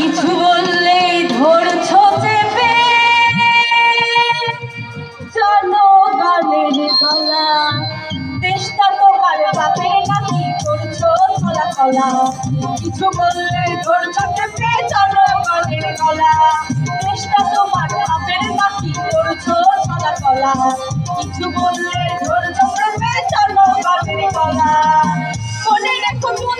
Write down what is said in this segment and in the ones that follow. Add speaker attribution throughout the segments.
Speaker 1: কিছু বললেই ধরছো চেপে। জনগণের গলা। দেশটা তোমার বাপের নাকি করছ চলা চলা? কিছু বললে ধরছো চেপে, জনগণের গলা। দেশটা তোমার বাপের নাকি করছ চলা চলা? কিছু বললে ধরছো চেপে, জনগণের গলা। মনে রেখো করে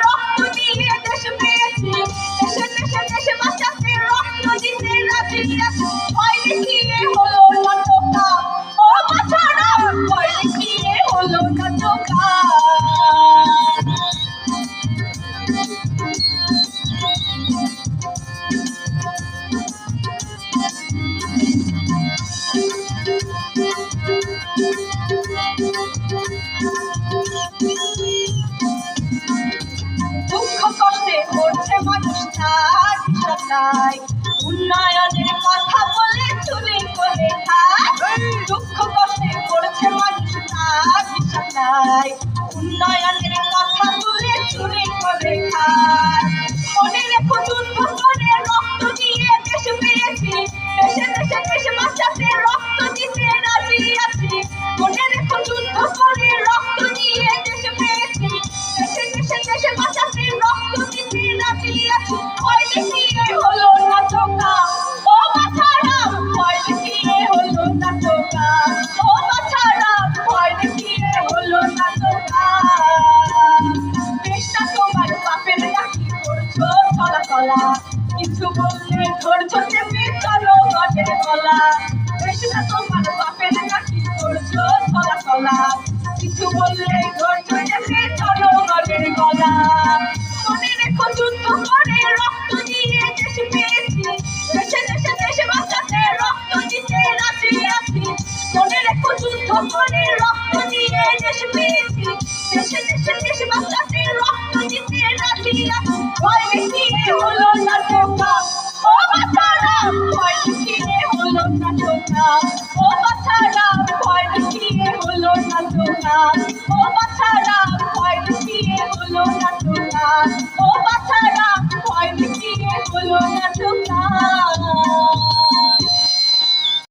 Speaker 1: দুঃখ কষ্টে পড়ছে মানুষ তার সদাই উন্নয়নের কথা বলে চুরি করে খায়। দুঃখ কষ্টে পড়ছে মানুষ তার সদাই উন্নয়নের কথা বলে চুরি করে খায়। চলা কিছু বললে ধরছো চেপে চলো গজের গলা দেশটা তোমার বাপের নাকি করছ চলা কলা কিছু বললে ধরছো চেপে চলো গজের গলা love.